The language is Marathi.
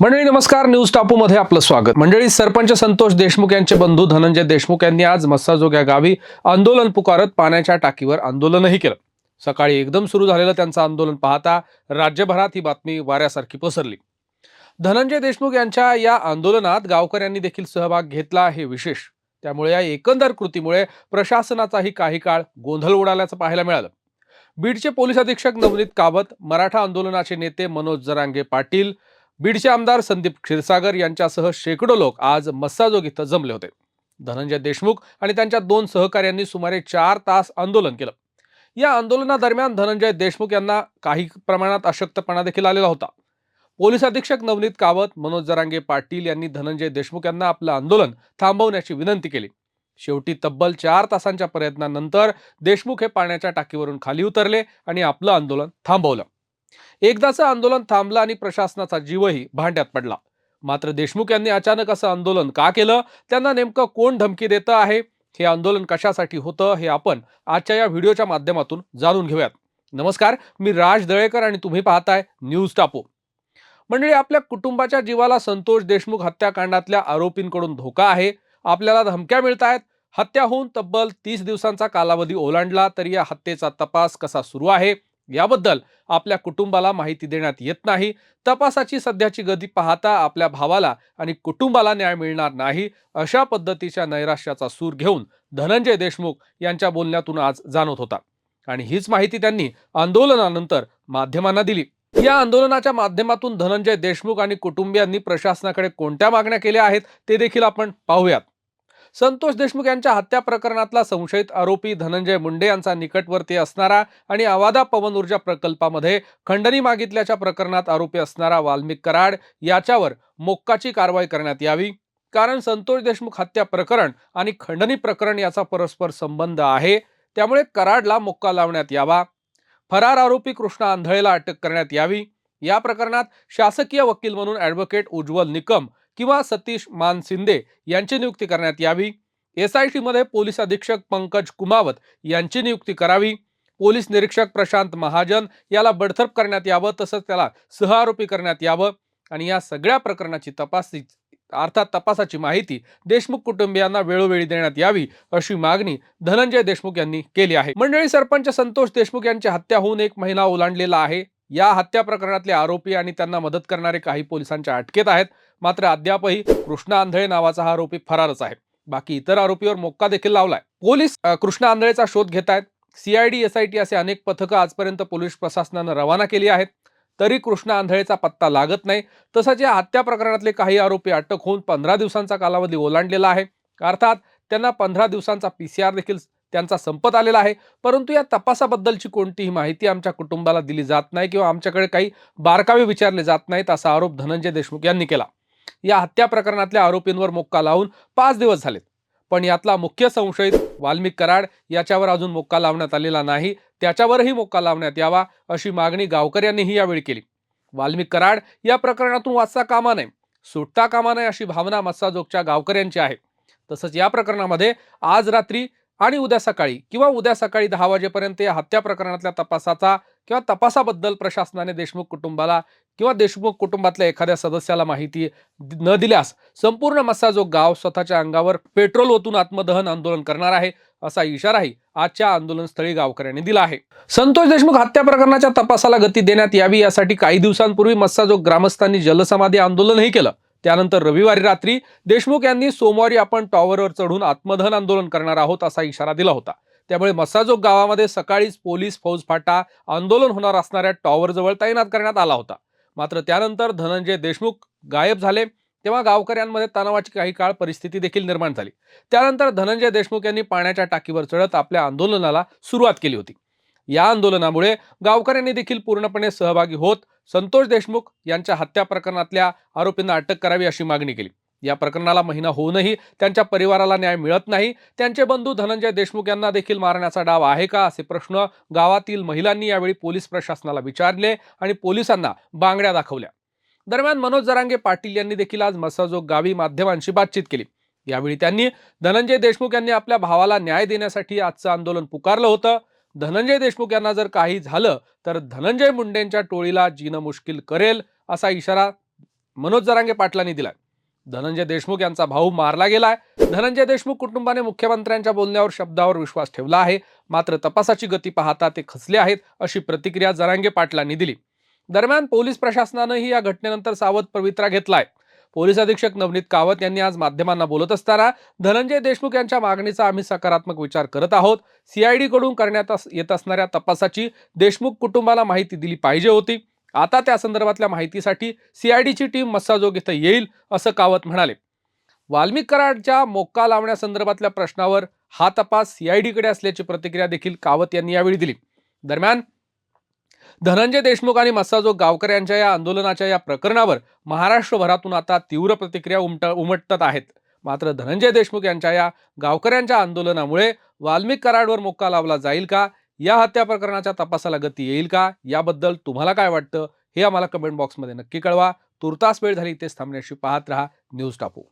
मंडळी नमस्कार. न्यूज टापू मध्ये आपलं स्वागत. मंडळी सरपंच संतोष देशमुख यांचे बंधू धनंजय देशमुख यांनी आज मस्साजोग या गावी आंदोलन पुकारत पाण्याच्या टाकीवर आंदोलनही केलं. सकाळी एकदम सुरू झालेलं त्यांचं आंदोलन पाहता राज्यभरात ही बातमी वाऱ्यासारखी पसरली. धनंजय देशमुख यांच्या या आंदोलनात गावकऱ्यांनी देखील सहभाग घेतला हे विशेष. त्यामुळे या एकंदर कृतीमुळे प्रशासनाचाही काही काळ गोंधळ उडाल्याचं पाहायला मिळालं. बीडचे पोलीस अधीक्षक नवनीत कावत मराठा आंदोलनाचे नेते मनोज जरांगे पाटील बीडचे आमदार संदीप क्षीरसागर यांच्यासह शेकडो लोक आज मस्साजोग इथं जमले होते. धनंजय देशमुख आणि त्यांच्या दोन सहकाऱ्यांनी सुमारे चार तास आंदोलन केलं. या आंदोलनादरम्यान धनंजय देशमुख यांना काही प्रमाणात अशक्तपणा देखील आलेला होता. पोलीस अधीक्षक नवनीत कावत मनोज जरांगे पाटील यांनी धनंजय देशमुख यांना आपलं आंदोलन थांबवण्याची विनंती केली. शेवटी तब्बल चार तासांच्या प्रयत्नानंतर देशमुख हे पाण्याच्या टाकीवरून खाली उतरले आणि आपलं आंदोलन थांबवलं. एकदाचं आंदोलन थांबलं आणि प्रशासनाचा जीवही भांड्यात पडला. मात्र देशमुख यांनी अचानक असं आंदोलन का केलं? त्यांना नेमकं कोण धमकी देतं आहे? हे आंदोलन कशासाठी होतं? हे आपण आजच्या या व्हिडिओच्या माध्यमातून जाणून घेऊयात. नमस्कार मी राज दळेकर आणि तुम्ही पाहताय न्यूज टापो. मंडळी आपल्या कुटुंबाच्या जीवाला संतोष देशमुख हत्याकांडातल्या आरोपींकडून धोका आहे. आपल्याला धमक्या मिळत आहेत हत्या होऊन तब्बल तीस दिवसांचा कालावधी ओलांडला तरी या हत्येचा तपास कसा सुरू आहे? याबद्दल आपल्या कुटुंबाला माहिती देण्यात येत नाही. तपासाची सध्याची गती पाहता आपल्या भावाला आणि कुटुंबाला न्याय मिळणार नाही अशा पद्धतीच्या नैराश्याचा सूर घेऊन धनंजय देशमुख यांच्या बोलण्यातून आज जाणवत होता. आणि हीच माहिती त्यांनी आंदोलनानंतर माध्यमांना दिली. या आंदोलनाच्या माध्यमातून धनंजय देशमुख आणि कुटुंबियांनी प्रशासनाकडे कोणत्या मागण्या केल्या आहेत ते देखील आपण पाहूयात. संतोष देशमुख यांच्या हत्या प्रकरणातला संशयित आरोपी धनंजय मुंडे यांचा निकटवर्ती असणारा आणि आवादा पवन ऊर्जा प्रकल्पामध्ये खंडणी मागितल्याच्या प्रकरणात आरोपी असणारा वाल्मिक कराड याच्यावर मोक्काची कारवाई करण्यात यावी. कारण संतोष देशमुख हत्या प्रकरण आणि खंडणी प्रकरण याचा परस्पर संबंध आहे. त्यामुळे कराडला मोक्का लावण्यात यावा. फरार आरोपी कृष्णा आंधळेला अटक करण्यात यावी. या प्रकरणात शासकीय वकील म्हणून ॲडव्होकेट उज्ज्वल निकम किंवा सतीश मानसिंदे यांची नियुक्ती करण्यात यावी. एस आय टीमध्ये पोलीस अधीक्षक पंकज कुमावत यांची नियुक्ती करावी. पोलीस निरीक्षक प्रशांत महाजन याला बडतर्फ करण्यात यावं तसंच त्याला सहआरोपी करण्यात यावं. आणि या सगळ्या प्रकरणाची तपासी अर्थात तपासाची माहिती देशमुख कुटुंबियांना वेळोवेळी देण्यात यावी अशी मागणी धनंजय देशमुख यांनी केली आहे. मंडळी सरपंच संतोष देशमुख यांची हत्या होऊन एक महिना ओलांडलेला आहे. या हत्या प्रकरणातले आरोपी आणि त्यांना मदत करणारे काही पोलिसांच्या अटकेत आहेत. मात्र अद्यापही कृष्णा आंधळे नावाचा हा आरोपी फरारच आहे. बाकी इतर आरोपीवर मोक्का देखील लावलाय. पोलीस कृष्णा आंधळेचा शोध घेत आहेत. सीआयडी एसआयटी असे अनेक पथकं आजपर्यंत पोलीस प्रशासनानं रवाना केली आहेत. तरी कृष्णा आंधळेचा पत्ता लागत नाही. तसंच या हत्या प्रकरणातले काही आरोपी अटक होऊन पंधरा दिवसांचा कालावधी ओलांडलेला आहे. अर्थात त्यांना पंधरा दिवसांचा पी सी आर देखील त्यांचा संपत आलेला आहे. परंतु या तपासाबद्दलची कोणतीही माहिती आमच्या कुटुंबाला दिली जात नाही किंवा आमच्याकडे काही बारकावे विचारले जात नाहीत असा आरोप धनंजय देशमुख यांनी केला. या हत्या प्रकरणातल्या आरोपींवर मोक्का लावून पाच दिवस झालेत. पण यातला मुख्य संशयित वाल्मिक कराड याच्यावर अजून मोक्का लावण्यात आलेला नाही. त्याच्यावरही मोक्का लावण्यात यावा अशी मागणी गावकऱ्यांनीही यावेळी केली. वाल्मिक कराड या प्रकरणातून वाचता कामा नये सुटता कामा नये अशी भावना मस्साजोगच्या गावकऱ्यांची आहे. तसंच या प्रकरणामध्ये आज रात्री आणि उद्या सकाळी किंवा उद्या सकाळी दहा वाजेपर्यंत या हत्या प्रकरणातल्या तपासाचा किंवा तपासाबद्दल प्रशासनाने देशमुख कुटुंबाला किंवा देशमुख कुटुंबातल्या एखाद्या सदस्याला माहिती दि- न दिल्यास संपूर्ण मस्साजोग गाव स्वतःच्या अंगावर पेट्रोल ओतून आत्मदहन आंदोलन करणार आहे असा इशाराही आजच्या आंदोलनस्थळी गावकऱ्यांनी दिला आहे. संतोष देशमुख हत्या प्रकरणाच्या तपासाला गती देण्यात यावी यासाठी काही दिवसांपूर्वी मस्सा जो ग्रामस्थांनी जलसमाधी आंदोलनही केलं. त्यानंतर रविवारी रात्री देशमुख यांनी सोमवारी आपण टॉवरवर चढून आत्मदहन आंदोलन करणार आहोत असा इशारा दिला होता. त्यामुळे मसाजोग गावामध्ये सकाळीच पोलीस फौजफाटा आंदोलन होणार असणाऱ्या टॉवरजवळ तैनात करण्यात आला होता. मात्र त्यानंतर धनंजय देशमुख गायब झाले. तेव्हा गावकऱ्यांमध्ये तणावाची काही काळ परिस्थिती देखील निर्माण झाली. त्यानंतर धनंजय देशमुख यांनी पाण्याच्या टाकीवर चढत आपल्या आंदोलनाला सुरुवात केली होती. या आंदोलनामुळे गावकऱ्यांनी देखील पूर्णपणे सहभागी होत संतोष देशमुख यांच्या हत्या प्रकरणातल्या आरोपींना अटक करावी अशी मागणी केली. या प्रकरणाला महिना होऊनही त्यांच्या परिवाराला न्याय मिळत नाही. त्यांचे बंधू धनंजय देशमुख यांना देखील मारण्याचा डाव आहे का असे प्रश्न गावातील महिलांनी यावेळी पोलीस प्रशासनाला विचारले आणि पोलिसांना बांगड्या दाखवल्या. दरम्यान मनोज जरांगे पाटील यांनी देखील आज मसाजोग गावी माध्यमांशी बातचीत केली. यावेळी त्यांनी धनंजय देशमुख यांनी आपल्या भावाला न्याय देण्यासाठी आजचं आंदोलन पुकारलं होतं. धनंजय देशमुख यांना जर काही झालं तर धनंजय मुंडेंच्या टोळीला जीणं मुश्किल करेल असा इशारा मनोज जरांगे पाटलांनी दिलाय. धनंजय देशमुख यांचा भाऊ मारला गेलाय. धनंजय देशमुख कुटुंबाने मुख्यमंत्र्यांच्या बोलण्यावर शब्दावर विश्वास ठेवला आहे. मात्र तपासाची गती पाहता ते खचले आहेत अशी प्रतिक्रिया जरांगे पाटलांनी दिली. दरम्यान पोलीस प्रशासनानंही या घटनेनंतर सावध पवित्रा घेतलाय. पोलीस अधीक्षक नवनीत कावत यांनी आज माध्यमांना बोलत असताना धनंजय देशमुख यांच्या मागणीचा आम्ही सकारात्मक विचार करत आहोत. सीआयडी कडून करण्यात अस- येत असणाऱ्या तपासाची देशमुख कुटुंबाला माहिती दिली पाहिजे होती. आता त्या संदर्भातल्या माहितीसाठी सीआयडीची टीम मस्साजोग इथं येईल असं कावत म्हणाले. वाल्मिक कराडच्या मोक्का लावण्यासंदर्भातल्या प्रश्नावर हा तपास सीआयडीकडे असल्याची प्रतिक्रिया देखील कावत यांनी यावेळी दिली. दरम्यान धनंजय देशमुख आणि मस्साजो गावकर यांच्या या आंदोलनाच्या या प्रकरणावर महाराष्ट्रभरातून आता तीव्र प्रतिक्रिया उमट उमटत आहेत. मात्र धनंजय देशमुख यांच्या या गावकऱ्यांच्या आंदोलनामुळे वाल्मिक कराडवर मोक्का लावला जाईल का? या हत्या प्रकरणाच्या तपासाला गती येईल का? याबद्दल तुम्हाला काय वाटतं? हे आम्हाला कमेंट बॉक्समध्ये नक्की कळवा. तुर्तास वेळ झाली इथेच थांबण्याशी पाहत रहा. न्यूज टापू.